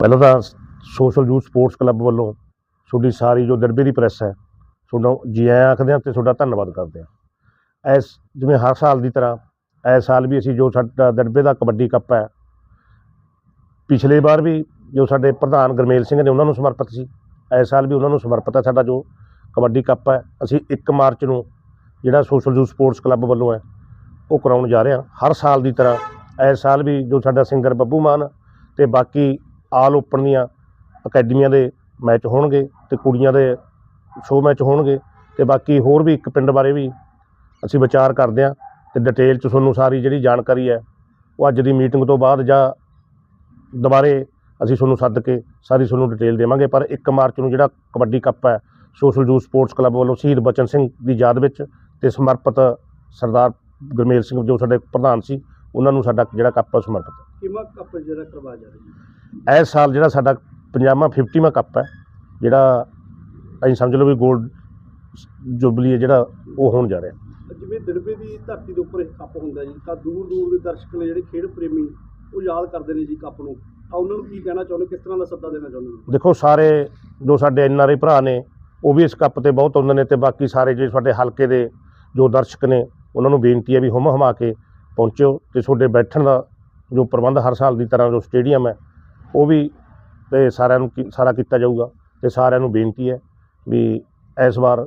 ਪਹਿਲਾਂ ਤਾਂ social youth sports club ਵੱਲੋਂ ਤੁਹਾਡੀ ਸਾਰੀ ਜੋ ਦਰਬੇ ਦੀ ਪ੍ਰੈਸ ਹੈ ਤੁਹਾਨੂੰ ਜੀ ਆਇਆਂ ਆਖਦੇ ਹਾਂ ਤੇ ਤੁਹਾਡਾ ਧੰਨਵਾਦ ਕਰਦੇ ਹਾਂ। ਐਸ ਜਿਵੇਂ ਹਰ ਸਾਲ ਦੀ ਤਰ੍ਹਾਂ ਇਸ ਸਾਲ ਵੀ ਅਸੀਂ ਜੋ ਸਾਡਾ ਦਰਬੇ ਦਾ ਕਬੱਡੀ ਕੱਪ ਹੈ, ਪਿਛਲੇ ਵਾਰ ਵੀ ਜੋ ਸਾਡੇ ਪ੍ਰਧਾਨ ਗਰਮੇਲ ਸਿੰਘ ਨੇ ਉਹਨਾਂ ਨੂੰ ਸਮਰਪਿਤ ਸੀ ਇਸ ਸਾਲ ਵੀ ਉਹਨਾਂ ਨੂੰ ਸਮਰਪਿਤ ਹੈ ਸਾਡਾ ਜੋ ਕਬੱਡੀ ਕੱਪ ਹੈ, ਅਸੀਂ 1 ਮਾਰਚ ਨੂੰ ਜਿਹੜਾ ਸੋਸ਼ਲ ਯੂਥ ਸਪੋਰਟਸ ਕਲੱਬ ਵੱਲੋਂ ਹੈ, ਉਹ ਕਰਾਉਣ ਜਾ ਰਹੇ ਹਾਂ। ਹਰ ਸਾਲ ਦੀ ਤਰ੍ਹਾਂ ਇਸ ਸਾਲ ਵੀ ਜੋ ਸਾਡਾ ਸਿੰਗਰ ਬੱਬੂ ਮਾਨ ਤੇ ਬਾਕੀ ਆਲ ਓਪਨ ਦੀਆਂ ਅਕੈਡਮੀਆਂ ਦੇ ਮੈਚ ਹੋਣਗੇ ਤੇ ਕੁੜੀਆਂ ਦੇ ਸ਼ੋਅ ਮੈਚ ਹੋਣਗੇ ਤੇ ਬਾਕੀ ਹੋਰ ਵੀ ਇੱਕ ਪਿੰਡ ਬਾਰੇ ਵੀ ਅਸੀਂ ਵਿਚਾਰ ਕਰਦੇ ਹਾਂ ਤੇ ਡਿਟੇਲ ਚ ਤੁਹਾਨੂੰ ਸਾਰੀ ਜਿਹੜੀ ਜਾਣਕਾਰੀ ਹੈ ਉਹ ਅੱਜ ਦੀ ਮੀਟਿੰਗ ਤੋਂ ਬਾਅਦ ਜਾਂ ਦੁਬਾਰੇ ਅਸੀਂ ਤੁਹਾਨੂੰ ਸੱਦ ਕੇ ਸਾਰੀ ਤੁਹਾਨੂੰ ਡਿਟੇਲ ਦੇਵਾਂਗੇ। ਪਰ 1 ਮਾਰਚ ਨੂੰ ਜਿਹੜਾ ਕਬੱਡੀ ਕੱਪ ਹੈ ਸੋਸ਼ਲ ਯੂਥ ਸਪੋਰਟਸ ਕਲੱਬ ਵੱਲੋਂ ਸ਼ਹੀਦ ਬਚਨ ਸਿੰਘ ਦੀ ਯਾਦ ਵਿੱਚ ਤੇ ਸਮਰਪਿਤ ਸਰਦਾਰ ਗੁਰਮੇਲ ਸਿੰਘ ਜੋ ਸਾਡੇ ਪ੍ਰਧਾਨ ਸੀ ਉਹਨਾਂ ਨੂੰ ਸਾਡਾ ਜਿਹੜਾ ਕੱਪ ਸਮਰਪਿਤ ਹੈ। ਕਿਮਾ ਕੱਪ ਜਿਹੜਾ ਕਰਵਾ ਜਾ ਰਹੀ ਹੈ ਇਸ ਸਾਲ ਜਿਹੜਾ ਸਾਡਾ ਪੰਜਾਬਾ 50ਵਾਂ ਕੱਪ ਹੈ ਜਿਹੜਾ ਅਸੀਂ ਸਮਝ ਲਓ ਵੀ 골ਡ ਜੁਬਲੀ ਹੈ ਜਿਹੜਾ ਉਹ ਹੋਣ ਜਾ ਰਿਹਾ। ਜਿਵੇਂ ਦਿੜਬੇ ਦੀ ਧਰਤੀ ਦੇ ਉੱਪਰ ਇਹ ਕੱਪ ਹੁੰਦਾ ਜੀ ਤਾਂ ਦੂਰ ਦੂਰ ਦੇ ਦਰਸ਼ਕ ਨੇ ਜਿਹੜੇ ਖੇਡ ਪ੍ਰੇਮੀ ਉਹ ਯਾਦ ਕਰਦੇ ਨੇ ਜੀ ਕੱਪ ਨੂੰ। ਆ ਉਹਨਾਂ ਨੂੰ ਕੀ ਕਹਿਣਾ ਚਾਹੁੰਦੇ ਕਿਸ ਤਰ੍ਹਾਂ ਦਾ ਸੱਦਾ ਦੇਣਾ ਚਾਹੁੰਦੇ ਹੋ ਦੇਖੋ ਸਾਰੇ ਜੋ ਸਾਡੇ ਐਨ ਆਰ ਆਈ ਭਰਾ ਨੇ ਉਹ ਵੀ ਇਸ ਕੱਪ ਤੇ ਬਹੁਤ ਆਉਂਦੇ ਨੇ ਤੇ ਬਾਕੀ ਸਾਰੇ ਜਿਹੜੇ ਸਾਡੇ ਹਲਕੇ ਦੇ ਜੋ ਦਰਸ਼ਕ ਨੇ ਉਹਨਾਂ ਨੂੰ ਬੇਨਤੀ ਹੈ ਵੀ ਹੁਮ ਹਮਾ ਕੇ ਪਹੁੰਚਿਓ ਤੇ ਤੁਹਾਡੇ ਬੈਠਣ ਦਾ ਜੋ ਪ੍ਰਬੰਧ ਹਰ ਸਾਲ ਦੀ ਤਰ੍ਹਾਂ ਜੋ ਸਟੇਡੀਅਮ ਹੈ, ਉਹ ਵੀ ਤੇ ਸਾਰਿਆਂ ਨੂੰ ਕੀ- ਸਾਰਾ ਕੀਤਾ ਜਾਊਗਾ ਤੇ ਸਾਰਿਆਂ ਨੂੰ ਬੇਨਤੀ ਹੈ ਵੀ ਇਸ ਵਾਰ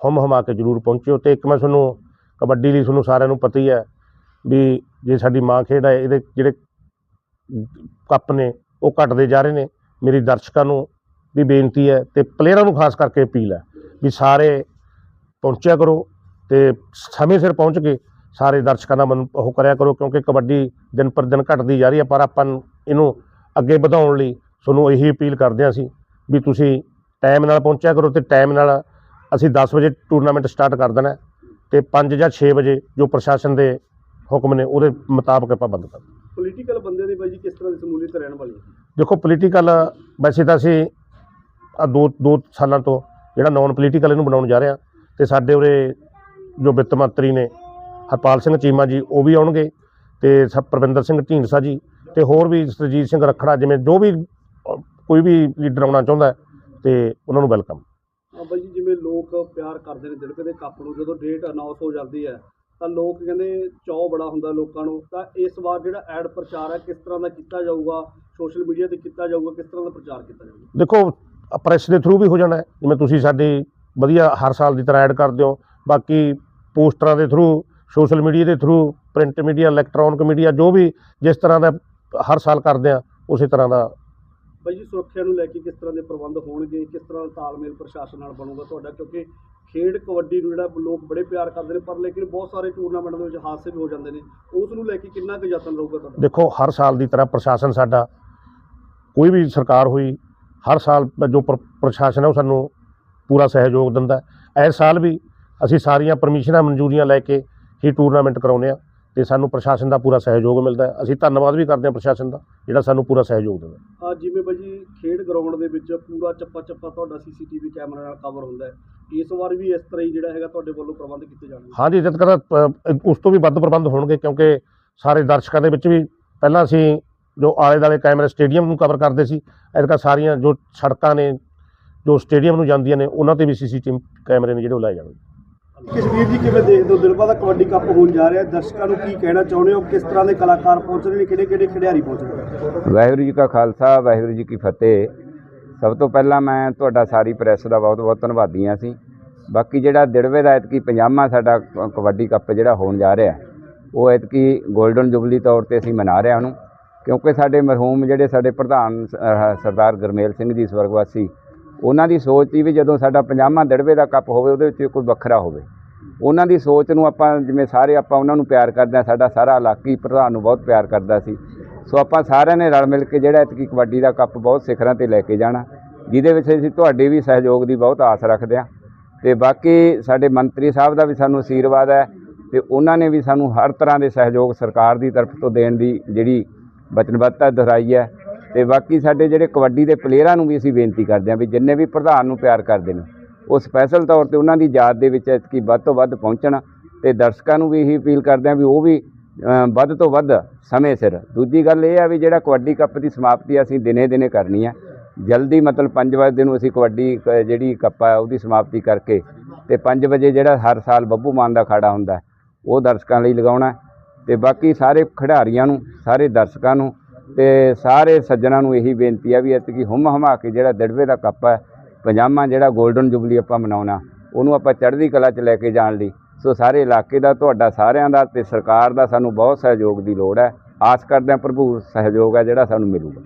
ਹੁਮ ਹਮਾ ਕੇ ਜ਼ਰੂਰ ਪਹੁੰਚਿਓ ਤੇ ਇੱਕ ਮੈਂ ਤੁਹਾਨੂੰ ਕਬੱਡੀ ਲਈ ਤੁਹਾਨੂੰ ਸਾਰਿਆਂ ਨੂੰ ਪਤਾ ਹੀ ਹੈ ਵੀ ਜੇ ਸਾਡੀ ਮਾਂ ਖੇਡ ਹੈ, ਇਹਦੇ ਜਿਹੜੇ ਕੱਪ ਨੇ, ਉਹ ਘਟਦੇ ਜਾ ਰਹੇ ਨੇ। ਮੇਰੀ ਦਰਸ਼ਕਾਂ ਨੂੰ ਵੀ ਬੇਨਤੀ ਹੈ ਤੇ ਪਲੇਅਰਾਂ ਨੂੰ ਖਾਸ ਕਰਕੇ ਅਪੀਲ ਹੈ ਵੀ ਸਾਰੇ ਪਹੁੰਚਿਆ ਕਰੋ ਤੇ ਸਮੇਂ ਸਿਰ ਪਹੁੰਚ ਕੇ ਸਾਰੇ ਦਰਸ਼ਕਾਂ ਦਾ ਮਨ ਉਹ ਕਰਿਆ ਕਰੋ ਕਿਉਂਕਿ ਕਬੱਡੀ ਦਿਨ ਪਰ ਦਿਨ ਘਟਦੀ ਜਾ ਰਹੀ ਹੈ ਪਰ ਆਪਾਂ ਇਹਨੂੰ ਅੱਗੇ ਵਧਾਉਣ ਲਈ ਤੁਹਾਨੂੰ ਇਹੀ ਅਪੀਲ ਕਰਦੇ ਹਾਂ ਅਸੀਂ ਵੀ ਤੁਸੀਂ ਟਾਈਮ ਨਾਲ ਪਹੁੰਚਿਆ ਕਰੋ ਤੇ ਟਾਈਮ ਨਾਲ ਅਸੀਂ 10 ਵਜੇ ਟੂਰਨਾਮੈਂਟ ਸਟਾਰਟ ਕਰ ਦੇਣਾ ਤੇ 5 ਜਾਂ 6 ਵਜੇ ਜੋ ਪ੍ਰਸ਼ਾਸਨ ਦੇ ਹੁਕਮ ਨੇ ਉਹਦੇ ਮੁਤਾਬਕ ਆਪਾਂ ਬੰਦ ਕਰ। ਪੋਲੀਟੀਕਲ ਬੰਦੇ ਦੇ ਬਾਈ ਜੀ ਕਿਸ ਤਰ੍ਹਾਂ ਦੀ ਸਮੂਲੀਅਤ ਰਹਿਣ ਵਾਲੀ ਦੇਖੋ ਪੋਲੀਟੀਕਲ ਵੈਸੇ ਤਾਂ ਅਸੀਂ ਆ ਦੋ ਦੋ ਸਾਲਾਂ ਤੋਂ ਜਿਹੜਾ ਨਾਨ ਪੋਲੀਟੀਕਲ ਇਹਨੂੰ ਬਣਾਉਣ ਜਾ ਰਹੇ ਹਾਂ ਤੇ ਸਾਡੇ ਉਰੇ ਜੋ ਵਿੱਤ ਮੰਤਰੀ ਨੇ ਹਰਪਾਲ ਸਿੰਘ ਚੀਮਾ ਜੀ ਉਹ ਵੀ ਆਉਣਗੇ ਤੇ ਸ ਪ੍ਰਵਿੰਦਰ ਸਿੰਘ ਢੀਂਡਸਾ ਜੀ ਤੇ ਹੋਰ ਵੀ ਸਰਜੀਤ ਸਿੰਘ ਰੱਖੜਾ ਜਿਵੇਂ ਜੋ ਵੀ ਕੋਈ ਵੀ ਲੀਡਰ ਆਉਣਾ ਚਾਹੁੰਦਾ ਤੇ ਉਹਨਾਂ ਨੂੰ ਵੈਲਕਮ। ਬਾਈ ਜੀ ਜਿਵੇਂ ਲੋਕ ਪਿਆਰ ਕਰਦੇ ਨੇ ਦੇ ਕੱਪ ਨੂੰ ਜਦੋਂ ਡੇਟ ਅਨਾਉਂਸ ਹੋ ਜਾਂਦੀ ਹੈ ਤਾਂ ਲੋਕ ਕਹਿੰਦੇ ਚਾਅ ਬੜਾ ਹੁੰਦਾ ਲੋਕਾਂ ਨੂੰ ਤਾਂ ਇਸ ਵਾਰ ਜਿਹੜਾ ਐਡ ਪ੍ਰਚਾਰ ਹੈ ਕਿਸ ਤਰ੍ਹਾਂ ਦਾ ਕੀਤਾ ਜਾਊਗਾ ਸੋਸ਼ਲ ਮੀਡੀਆ ਤੇ ਕੀਤਾ ਜਾਊਗਾ ਕਿਸ ਤਰ੍ਹਾਂ ਦਾ ਪ੍ਰਚਾਰ ਕੀਤਾ ਜਾਊਗਾ? ਦੇਖੋ ਪ੍ਰੈਸ ਦੇ ਥਰੂ ਵੀ ਹੋ ਜਾਣਾ ਹੈ ਜਿਵੇਂ ਤੁਸੀਂ ਸਾਡੀ ਵਧੀਆ ਹਰ ਸਾਲ ਦੀ ਤਰ੍ਹਾਂ ਐਡ ਕਰਦੇ ਹੋ ਬਾਕੀ ਪੋਸਟਰਾਂ ਦੇ ਥਰੂ ਸੋਸ਼ਲ ਮੀਡੀਆ ਦੇ through print media electronic media ਜੋ ਵੀ ਜਿਸ ਤਰ੍ਹਾਂ ਦਾ ਹਰ ਸਾਲ ਕਰਦੇ ਆ ਉਸੇ ਤਰ੍ਹਾਂ ਦਾ ਬਾਈ ਜੀ ਸੁਰੱਖਿਆ ਨੂੰ ਲੈ ਕੇ ਕਿਸ ਤਰ੍ਹਾਂ ਦੇ ਪ੍ਰਬੰਧ ਹੋਣਗੇ ਕਿਸ ਤਰ੍ਹਾਂ ਤਾਲਮੇਲ ਪ੍ਰਸ਼ਾਸਨ ਨਾਲ ਬਣੂਗਾ ਤੁਹਾਡਾ? ਕਿਉਂਕਿ ਖੇਡ ਕਬੱਡੀ ਨੂੰ ਜਿਹੜਾ ਲੋਕ ਬੜੇ ਪਿਆਰ ਕਰਦੇ ਨੇ ਪਰ ਲੇਕਿਨ ਬਹੁਤ ਸਾਰੇ ਟੂਰਨਾਮੈਂਟ ਦੇ ਵਿੱਚ ਹਾਦਸੇ ਵੀ ਹੋ ਜਾਂਦੇ ਨੇ। ਉਸ ਨੂੰ ਲੈ ਕੇ ਕਿੰਨਾ ਕੁ ਯਤਨ ਰਹੂਗਾ ਤੁਹਾਡਾ? ਦੇਖੋ ਹਰ ਸਾਲ ਦੀ ਤਰ੍ਹਾਂ ਪ੍ਰਸ਼ਾਸਨ ਸਾਡਾ ਕੋਈ ਵੀ ਸਰਕਾਰ ਹੋਈ ਹਰ ਸਾਲ ਜੋ ਪ੍ਰ- ਪ੍ਰਸ਼ਾਸਨ ਹੈ ਉਹ ਸਾਨੂੰ ਪੂਰਾ ਸਹਿਯੋਗ ਦਿੰਦਾ ਹੈ। ਇਸ ਸਾਲ ਵੀ ਅਸੀਂ ਸਾਰੀਆਂ ਪਰਮਿਸ਼ਨਾਂ ਮਨਜ਼ੂਰੀਆਂ ਲੈ ਕੇ ਹੀ ਟੂਰਨਾਮੈਂਟ ਕਰਾਉਂਦੇ ਆ ਤੇ ਸਾਨੂੰ ਪ੍ਰਸ਼ਾਸਨ ਦਾ ਪੂਰਾ ਸਹਿਯੋਗ ਮਿਲਦਾ ਹੈ। ਅਸੀਂ ਧੰਨਵਾਦ ਵੀ ਕਰਦੇ ਹਾਂ ਪ੍ਰਸ਼ਾਸਨ ਦਾ ਜਿਹੜਾ ਸਾਨੂੰ ਪੂਰਾ ਸਹਿਯੋਗ ਦਿੰਦਾ। ਆ ਜਿਵੇਂ ਬਾਈ ਜੀ ਖੇਡ ਗਰਾਊਂਡ ਦੇ ਵਿੱਚ ਪੂਰਾ ਚੱਪਾ ਚੱਪਾ ਤੁਹਾਡਾ ਸੀਸੀਟੀਵੀ ਕੈਮਰਾ ਨਾਲ ਕਵਰ ਹੁੰਦਾ ਹੈ। ਇਸ ਵਾਰ ਵੀ ਇਸ ਤਰ੍ਹਾਂ ਹੀ ਜਿਹੜਾ ਹੈਗਾ ਤੁਹਾਡੇ ਵੱਲੋਂ ਪ੍ਰਬੰਧ ਕੀਤੇ ਜਾਣਗੇ? ਹਾਂਜੀ ਜਦ ਤੱਕ ਉਸ ਤੋਂ ਵੀ ਵੱਧ ਪ੍ਰਬੰਧ ਹੋਣਗੇ ਕਿਉਂਕਿ ਸਾਰੇ ਦਰਸ਼ਕਾਂ ਦੇ ਵਿੱਚ ਵੀ ਪਹਿਲਾਂ ਅਸੀਂ ਜੋ ਆਲੇ ਦਾਲੇ ਕੈਮਰੇ ਸਟੇਡੀਅਮ ਨੂੰ ਕਵਰ ਕਰਦੇ ਸੀ ਐਤਕਾਂ ਸਾਰੀਆਂ ਜੋ ਸੜਕਾਂ ਨੇ ਜੋ ਸਟੇਡੀਅਮ ਨੂੰ ਜਾਂਦੀਆਂ ਨੇ ਉਹਨਾਂ ਤੇ ਵੀ ਸੀਸੀਟੀਵੀ ਕੈਮਰੇ ਨੇ ਜਿਹੜੇ ਉਹ ਲਾਏ ਜਾਣਗੇ। ਕਸ਼ਮੀਰ ਜੀ ਕਿਵੇਂ ਦੇਖਦੇ ਹੋ? ਦਿਲਬਾ ਦਾ ਕਬੱਡੀ ਕੱਪ ਹੋਣ ਜਾ ਰਿਹਾ ਦਰਸ਼ਕਾਂ ਨੂੰ ਕੀ ਕਹਿਣਾ ਚਾਹੁੰਦੇ ਹੋ? ਕਿਸ ਤਰ੍ਹਾਂ ਦੇ ਕਲਾਕਾਰ ਪਹੁੰਚ ਰਹੇ ਨੇ? ਕਿਹੜੇ ਕਿਹੜੇ ਖਿਡਾਰੀ ਪਹੁੰਚ ਰਹੇ ਵਾਹਿਗੁਰੂ ਜੀ ਕਾ ਖਾਲਸਾ, ਵਾਹਿਗੁਰੂ ਜੀ ਕੀ ਫਤਿਹ। ਸਭ ਤੋਂ ਪਹਿਲਾਂ ਮੈਂ ਤੁਹਾਡਾ ਸਾਰੀ ਪ੍ਰੈਸ ਦਾ ਬਹੁਤ ਬਹੁਤ ਧੰਨਵਾਦੀ ਹਾਂ ਸੀ ਬਾਕੀ ਜਿਹੜਾ ਦਿੜਵੇ ਦਾ ਐਤਕੀ ਪੰਜਾਮਾ ਸਾਡਾ ਕਬੱਡੀ ਕੱਪ ਜਿਹੜਾ ਹੋਣ ਜਾ ਰਿਹਾ ਉਹ ਐਤਕੀ 골ਡਨ ਜੁਬਲੀ ਤੌਰ ਤੇ ਅਸੀਂ ਮਨਾ ਰਹੇ ਹਾਂ ਉਹਨੂੰ। ਕਿਉਂਕਿ ਸਾਡੇ ਮਰਹੂਮ ਜਿਹੜੇ ਸਾਡੇ ਪ੍ਰਧਾਨ ਸਰਦਾਰ ਗੁਰਮੇਲ ਸਿੰਘ ਜੀ, ਸਵਰਗਵਾਸੀ, ਉਹਨਾਂ ਦੀ ਸੋਚ ਸੀ ਵੀ ਜਦੋਂ ਸਾਡਾ ਪੰਜਾਮਾ ਦਿੜਵੇ ਦਾ ਕੱਪ ਹੋਵੇ, ਉਹਦੇ ਵਿੱਚ ਕੋਈ ਵੱਖਰਾ ਹੋਵੇ। ਉਹਨਾਂ ਦੀ ਸੋਚ ਨੂੰ ਆਪਾਂ ਜਿਵੇਂ ਸਾਰੇ ਆਪਾਂ ਉਹਨਾਂ ਨੂੰ ਪਿਆਰ ਕਰਦੇ ਹਾਂ, ਸਾਡਾ ਸਾਰਾ ਇਲਾਕੀ ਪ੍ਰਧਾਨ ਨੂੰ ਬਹੁਤ ਪਿਆਰ ਕਰਦਾ ਸੀ। ਸੋ ਆਪਾਂ ਸਾਰਿਆਂ ਨੇ ਰਲ ਮਿਲ ਕੇ ਜਿਹੜਾ ਇਤਕੀ ਕਬੱਡੀ ਦਾ ਕੱਪ ਬਹੁਤ ਸਿਖਰਾਂ ਤੇ ਲੈ ਕੇ ਜਾਣਾ, ਜਿਹਦੇ ਵਿੱਚ ਅਸੀਂ ਤੁਹਾਡੇ ਵੀ ਸਹਿਯੋਗ ਦੀ ਬਹੁਤ ਆਸ ਰੱਖਦੇ ਹਾਂ। ਤੇ ਬਾਕੀ ਸਾਡੇ ਮੰਤਰੀ ਸਾਹਿਬ ਦਾ ਵੀ ਸਾਨੂੰ ਅਸ਼ੀਰਵਾਦ ਹੈ ਤੇ ਉਹਨਾਂ ਨੇ ਵੀ ਸਾਨੂੰ ਹਰ ਤਰ੍ਹਾਂ ਦੇ ਸਹਿਯੋਗ ਸਰਕਾਰ ਦੀ ਤਰਫ ਤੋਂ ਦੇਣ ਦੀ ਜਿਹੜੀ ਵਚਨਬੱਧਤਾ ਦੁਹਰਾਈ ਹੈ। ਤੇ ਬਾਕੀ ਸਾਡੇ ਜਿਹੜੇ ਕਬੱਡੀ ਦੇ ਪਲੇਅਰਾਂ ਨੂੰ ਵੀ ਅਸੀਂ ਬੇਨਤੀ ਕਰਦੇ ਹਾਂ ਵੀ ਜਿੰਨੇ ਵੀ ਪ੍ਰਧਾਨ ਨੂੰ ਪਿਆਰ ਕਰਦੇ ਨੇ ਉਹ ਸਪੈਸ਼ਲ ਤੌਰ ਤੇ ਉਹਨਾਂ ਦੀ ਯਾਦ ਦੇ ਵਿੱਚ ਐਤਕੀ ਵੱਧ ਤੋਂ ਵੱਧ ਪਹੁੰਚਣ ਤੇ ਦਰਸ਼ਕਾਂ ਨੂੰ ਵੀ ਇਹੀ ਅਪੀਲ ਕਰਦੇ ਹਾਂ ਵੀ ਉਹ ਵੀ ਵੱਧ ਤੋਂ ਵੱਧ ਸਮੇਂ ਸਿਰ ਦੂਜੀ ਗੱਲ ਇਹ ਆ ਵੀ ਜਿਹੜਾ ਕਬੱਡੀ ਕੱਪ ਦੀ ਸਮਾਪਤੀ ਅਸੀਂ ਦਿਨੇ ਦਿਨੇ ਕਰਨੀ ਹੈ ਜਲਦੀ ਮਤਲਬ 5 ਵਜੇ ਦਿਨ ਅਸੀਂ ਕਬੱਡੀ ਜਿਹੜੀ ਕੱਪ ਆ ਉਹਦੀ ਸਮਾਪਤੀ ਕਰਕੇ ਤੇ 5 ਵਜੇ ਜਿਹੜਾ ਹਰ ਸਾਲ ਬੱਬੂ ਮਾਨ ਦਾ ਖਾੜਾ ਹੁੰਦਾ, ਉਹ ਦਰਸ਼ਕਾਂ ਲਈ ਲਗਾਉਣਾ ਹੈ। ਤੇ ਬਾਕੀ ਸਾਰੇ ਖਿਡਾਰੀਆਂ ਨੂੰ, ਸਾਰੇ ਦਰਸ਼ਕਾਂ ਨੂੰ ਤੇ ਸਾਰੇ ਸੱਜਣਾ ਨੂੰ ਇਹੀ ਬੇਨਤੀ ਆ ਵੀ ਐਤਕੀ ਹੁੰਮ ਹਮਾ ਕੇ ਜਿਹੜਾ ਦੜਵੇ ਦਾ ਕੱਪ ਹੈ ਪੰਜਾਮਾ ਜਿਹੜਾ 골ਡਨ ਜੁਬਲੀ ਆਪਾਂ ਮਨਾਉਣਾ, ਉਹਨੂੰ ਆਪਾਂ ਚੜ੍ਹਦੀ ਕਲਾ 'ਚ ਲੈ ਕੇ ਜਾਣ ਲਈ। ਸੋ ਸਾਰੇ ਇਲਾਕੇ ਦਾ, ਤੁਹਾਡਾ ਸਾਰਿਆਂ ਦਾ ਤੇ ਸਰਕਾਰ ਦਾ ਸਾਨੂੰ ਬਹੁਤ ਸਹਿਯੋਗ ਦੀ ਲੋੜ ਹੈ। ਆਸ ਕਰਦੇ ਹਾਂ ਭਰਪੂਰ ਸਹਿਯੋਗ ਹੈ ਜਿਹੜਾ ਸਾਨੂੰ ਮਿਲੂਗਾ।